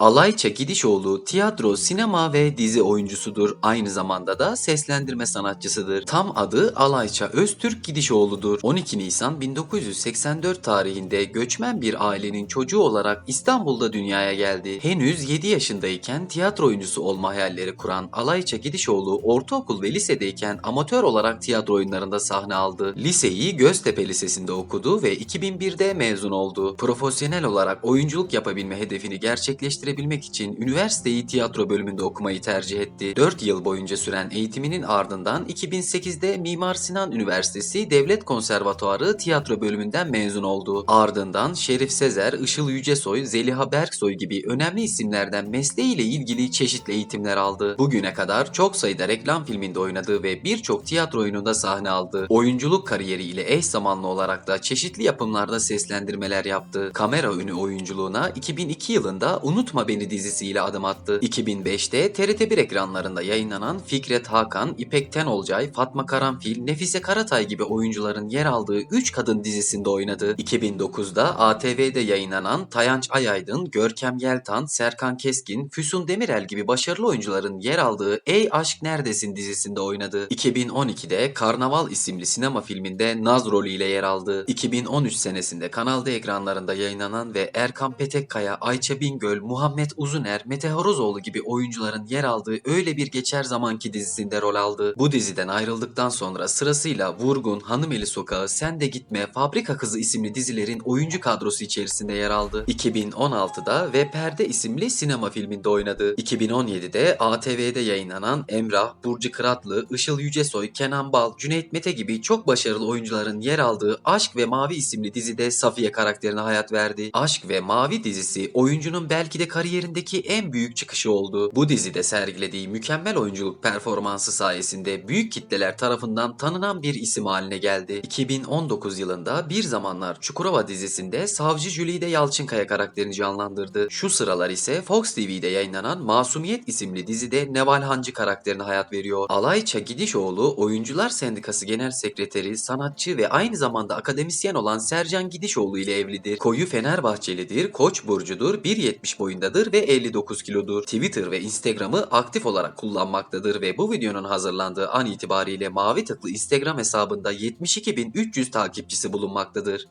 Alayça Gidişoğlu tiyatro, sinema ve dizi oyuncusudur. Aynı zamanda da seslendirme sanatçısıdır. Tam adı Alayça Öztürk Gidişoğlu'dur. 12 Nisan 1984 tarihinde göçmen bir ailenin çocuğu olarak İstanbul'da dünyaya geldi. Henüz 7 yaşındayken tiyatro oyuncusu olma hayalleri kuran Alayça Gidişoğlu ortaokul ve lisedeyken amatör olarak tiyatro oyunlarında sahne aldı. Liseyi Göztepe Lisesi'nde okudu ve 2001'de mezun oldu. Profesyonel olarak oyunculuk yapabilme hedefini gerçekleştirebilmek için üniversiteyi tiyatro bölümünde okumayı tercih etti. 4 yıl boyunca süren eğitiminin ardından 2008'de Mimar Sinan Üniversitesi Devlet Konservatuarı tiyatro bölümünden mezun oldu. Ardından Şerif Sezer, Işıl Yücesoy, Zeliha Berksoy gibi önemli isimlerden mesleğiyle ilgili çeşitli eğitimler aldı. Bugüne kadar çok sayıda reklam filminde oynadı ve birçok tiyatro oyununda sahne aldı. Oyunculuk kariyeriyle eş zamanlı olarak da çeşitli yapımlarda seslendirmeler yaptı. Kamera ünü oyunculuğuna 2002 yılında Unutma Beni dizisiyle adım attı. 2005'te TRT1 ekranlarında yayınlanan Fikret Hakan, İpek Tenolcay, Fatma Karanfil, Nefise Karatay gibi oyuncuların yer aldığı 3 kadın dizisinde oynadı. 2009'da ATV'de yayınlanan Tayanç Ayaydın, Görkem Yeltan, Serkan Keskin, Füsun Demirel gibi başarılı oyuncuların yer aldığı Ey Aşk Neredesin dizisinde oynadı. 2012'de Karnaval isimli sinema filminde Naz rolüyle yer aldı. 2013 senesinde Kanal D ekranlarında yayınlanan ve Erkan Petekkaya, Ayça Bingöl, Muhammed Uzuner, Mete Horozoğlu gibi oyuncuların yer aldığı Öyle Bir Geçer Zamanki dizisinde rol aldı. Bu diziden ayrıldıktan sonra sırasıyla Vurgun, Hanımeli Sokağı, Sen de Gitme, Fabrika Kızı isimli dizilerin oyuncu kadrosu içerisinde yer aldı. 2016'da Ve Perde isimli sinema filminde oynadı. 2017'de ATV'de yayınlanan Emrah, Burcu Kıratlı, Işıl Yücesoy, Kenan Bal, Cüneyt Mete gibi çok başarılı oyuncuların yer aldığı Aşk ve Mavi isimli dizide Safiye karakterine hayat verdi. Aşk ve Mavi dizisi oyuncunun belki de kariyerindeki en büyük çıkışı oldu. Bu dizide sergilediği mükemmel oyunculuk performansı sayesinde büyük kitleler tarafından tanınan bir isim haline geldi. 2019 yılında Bir Zamanlar Çukurova dizisinde Savcı Jülide Yalçınkaya karakterini canlandırdı. Şu sıralar ise Fox TV'de yayınlanan Masumiyet isimli dizide Neval Hancı karakterine hayat veriyor. Alayça Gidişoğlu Oyuncular Sendikası Genel Sekreteri, sanatçı ve aynı zamanda akademisyen olan Sercan Gidişoğlu ile evlidir. Koyu Fenerbahçelidir, Koç burcudur, 1.70 boyundadır ve 59 kilodur. Twitter ve Instagram'ı aktif olarak kullanmaktadır ve bu videonun hazırlandığı an itibariyle mavi tıklı Instagram hesabında 72.300 takipçisi bulunmaktadır.